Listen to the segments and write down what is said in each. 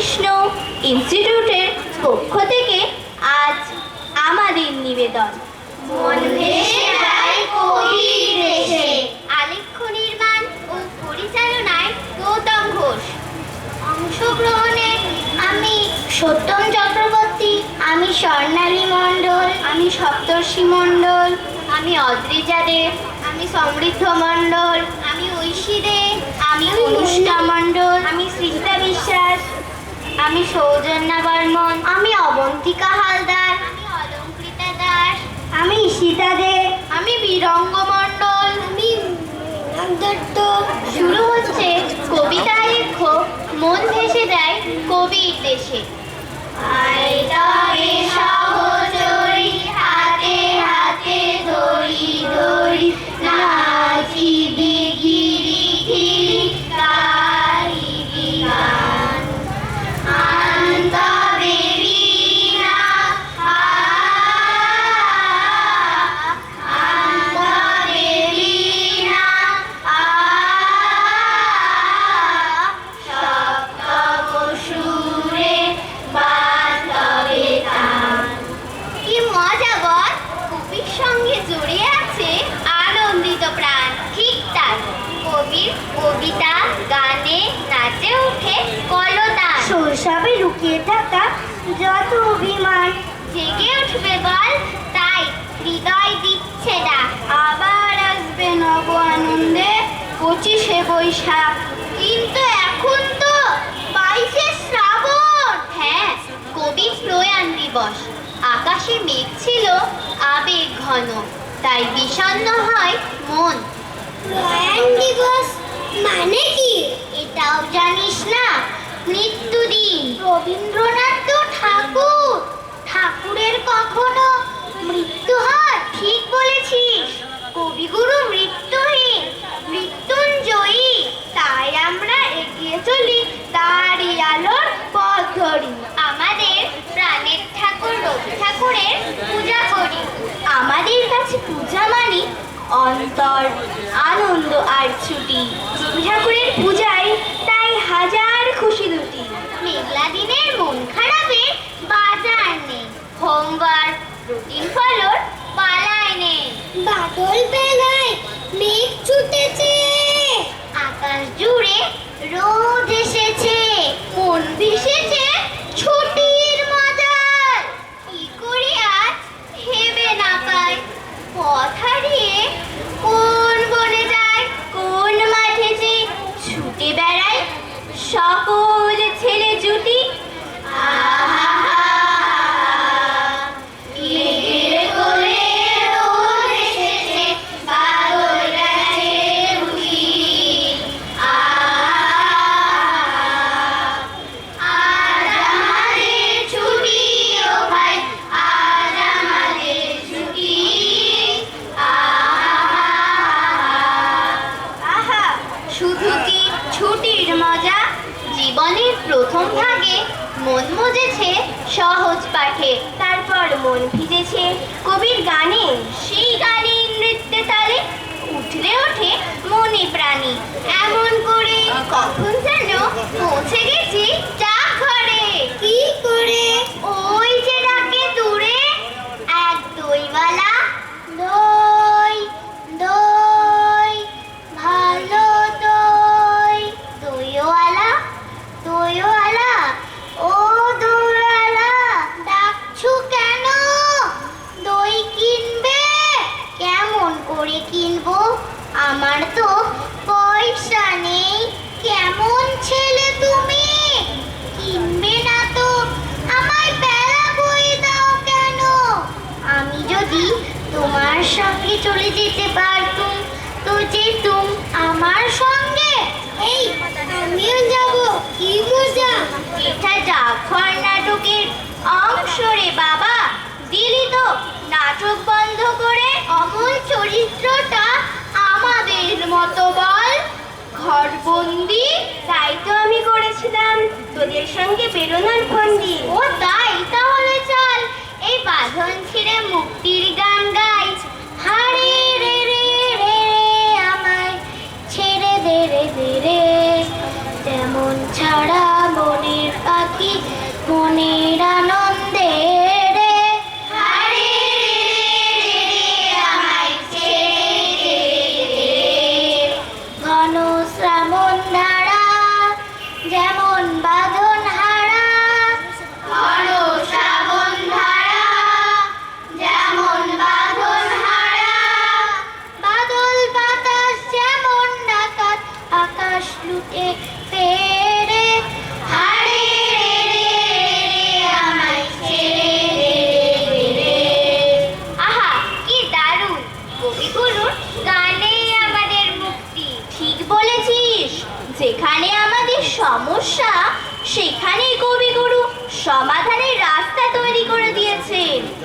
রামকৃষ্ণ ইনস্টিটিউটের পক্ষ থেকে আজ আমাদের নিবেদন। আলেখ্য নির্মাণ ও পরিচালনায় গৌতম ঘোষ। অংশগ্রহণে আমি সত্যম চক্রবর্তী, আমি স্বর্ণালী মণ্ডল, আমি সপ্তর্ষি মণ্ডল, আমি অদ্রিজা দেব আমি সমৃদ্ধ মণ্ডল, আমি ঐশী দে, আমি অনুষ্কা মণ্ডল, আমি সৃষ্টা বিশ্বাস আমি সৌজন্যা বর্মন। আমি অবন্তিকা হালদার। আমি অলঙ্কৃতা দাস। আমি ঈশিতা দে। আমি বীরঙ্গ মণ্ডল আমি দত্ত। শুরু হচ্ছে কবিতা লেখ মন ভেসে যায় কবির দেশে। আইতবে শৈশবে লুকিয়ে থাকা যত অভিমান জেগে উঠবে বল, তাই হৃদয় দিচ্ছে না। আবার আসবে নব আনন্দে পঁচিশে বৈশাখ। কিন্তু এখন তো বাইশে শ্রাবণ। হ্যাঁ কবি প্রয়াণ দিবস। আকাশে মেঘ ছিল, আবেগ ঘন, তাই বিষণ্ণ হয় মন। প্রয়াণ দিবস মানে কি? এটাও জানিস না? মৃত্যুদিন। রবীন্দ্রনাথ ঠাকুর, ঠাকুরের কখনো মৃত্যু হয়? ঠিক বলেছিস। কবিগুরু মৃত্যুহীন, মৃত্যুঞ্জয়ী। তাই আমরা এগিয়ে চলি তারই আলোর পথ ধরি। আমাদের প্রাণের ঠাকুর রবি ঠাকুরের পূজা করি। আমাদের কাছে পূজা মানে অন্তর, আনন্দ আর ছুটি। রবি ঠাকুরের পূজায় তারপর মন ভিজেছে। কবির গানে সেই গানে নৃত্যে তালে উঠলে ওঠে মনে প্রাণী। এমন করে কখন যেন পৌঁছে গেছি চা ঘরে কি করে? ওই আমাদের মতো বল ঘরবন্দি তাই তো আমি করেছিলাম। তোদের সঙ্গে বেরোনোর ফন্দি ও, তাই? তাহলে চল। এই বাঁধন ছিঁড়ে মুক্তির গান গাই। হারে রে রে রে আমায় ছেড়ে দে, রে দে, রে। তেমন ছাড়া মনের পাখি মনের আনন্দে সমস্যা? সেখানেই কবিগুরু সমাধানের রাস্তা তৈরি করে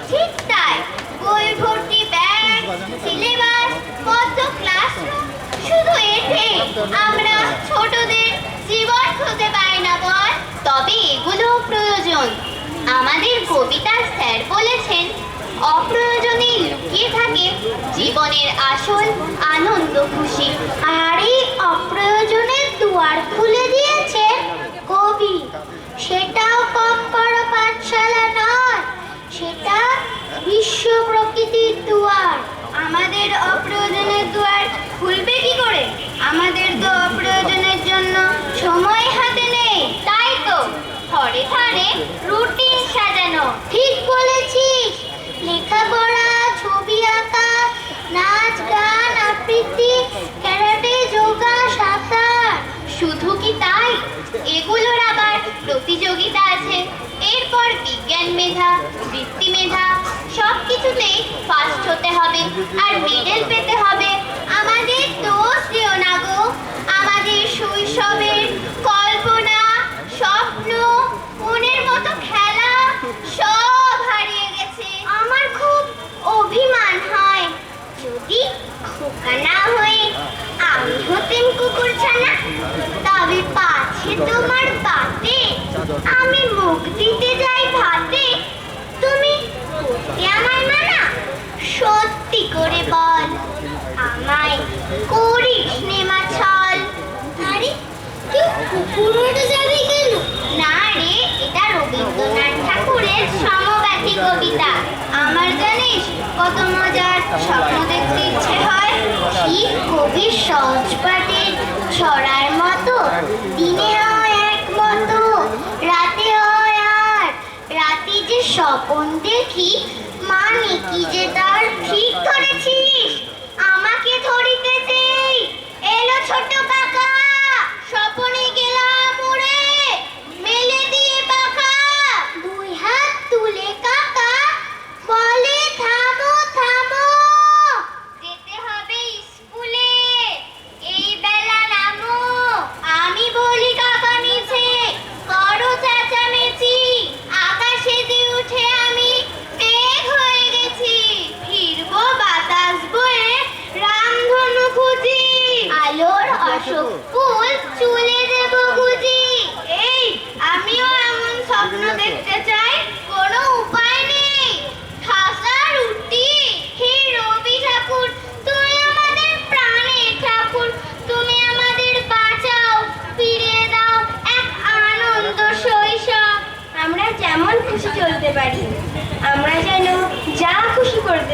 ঠিক তাই। বই ভর্তি ব্যাগ, সিলেবাস ক্লাসরুম, শুধু এতে আমরা ছোটদের জীবন খুঁজে পাই না বল। তবে এগুলো প্রয়োজন। আমাদের কবিতার স্যার বলেছেন, অপ্রয়োজনে লুকিয়ে থাকে জীবনের আসল আনন্দ, খুশি। আর এই অপ্রয়োজনের দুয়ার খুলে দিয়েছে কবি। সেটাও কম বড় পাঠশালা নয়, সেটা বিশ্ব প্রকৃতির দুয়ার। আমাদের অপ্রয়োজনের দুয়ার খুলবে কি করে? আমাদের তো অপ্রয়োজনের জন্য সময় হাতে নেই, তাই তো ঘরে ঘরে রুটিন সাজানো। ঠিক বলেছিস, লেখাপড়া, ছবি আঁকা, নাচ, গান, আবৃত্তি ক্যারাটে যোগা সাঁতার শুধু কি তাই এগুলোর আবার প্রতিযোগিতা আছে। এরপর বিজ্ঞান মেধা, বৃত্তি মেধা সব কিছুতেই ফার্স্ট হতে হবে আর মেডেল পেতে হবে আমাদের দোষ দিও না গো আমাদের শৈশবের কল্পনা স্বপ্ন মনের মতো খেলা সব হারিয়ে গেছে আমার খুব অভিমান হয় যদি খোকা না হয়ে আমি হতেন কুকুর ছানা তবে পাছে তোমার বাতে আমি মুখ দিতে যাই ভাতে। তুমি আমায় মানা? সত্যি করে বল। আমায় করিস নেমা ছল আরে, কেউ কুকুর হতে যাবে কেন? না রে, এটা রবীন্দ্রনাথ ঠাকুরের সমব্যথী কবিতা। আমার জানিস কত মজার স্বপ্ন দেখতে ইচ্ছে হয়? ঠিক কবির সহজ পাঠের ছড়ার মতো দিনে হয় এক মতো রাতে হয় আর যে স্বপন দেখি মা কি যে তার ঠিক ধরেছিস? আমাকে ধরিতে দেই এলো ছোট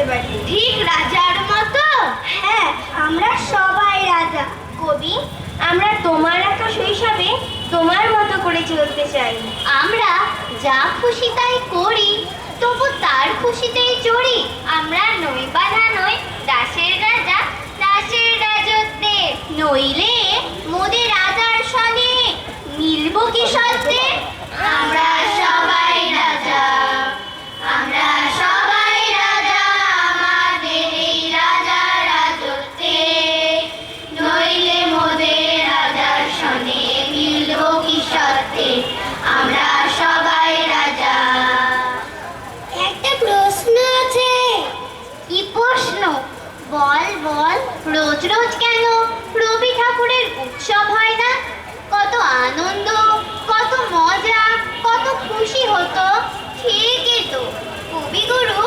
করতে পারি ঠিক রাজার মতো? হ্যাঁ আমরা সবাই রাজা। কবি আমরা তোমার একটা শৈশবে তোমার মতো করে চলতে চাই। আমরা যা খুশি তাই করি তবু তার খুশিতেই চড়ি। আমরা নই বাধা নই দাসের রাজা দাসের রাজত্বে। নইলে মোদের রাজার সনে মিলব কি সত্যে? আমরা বল রোজ রোজ কেন? রবি ঠাকুরের উৎসব হয় না? কত আনন্দ, কত মজা, কত খুশি হতো। ঠিকই তো, কবিগুরু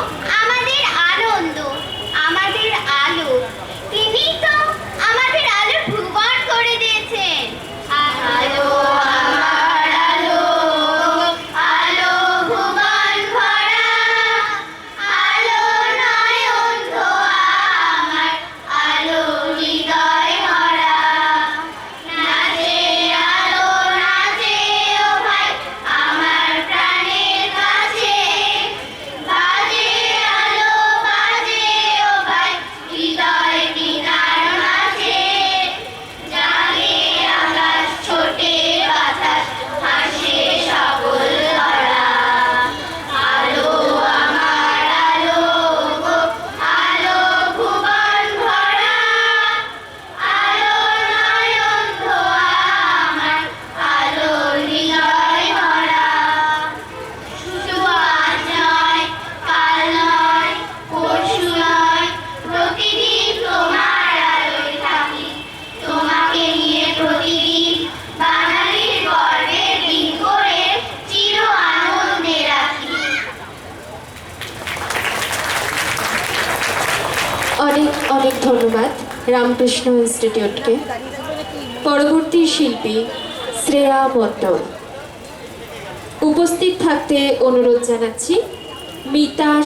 রামকৃষ্ণ ইনস্টিটিউটকে। পরবর্তী শিল্পী শ্রেয়া মণ্ডল উপস্থিত থাকতে অনুরোধ জানাচ্ছি মিতা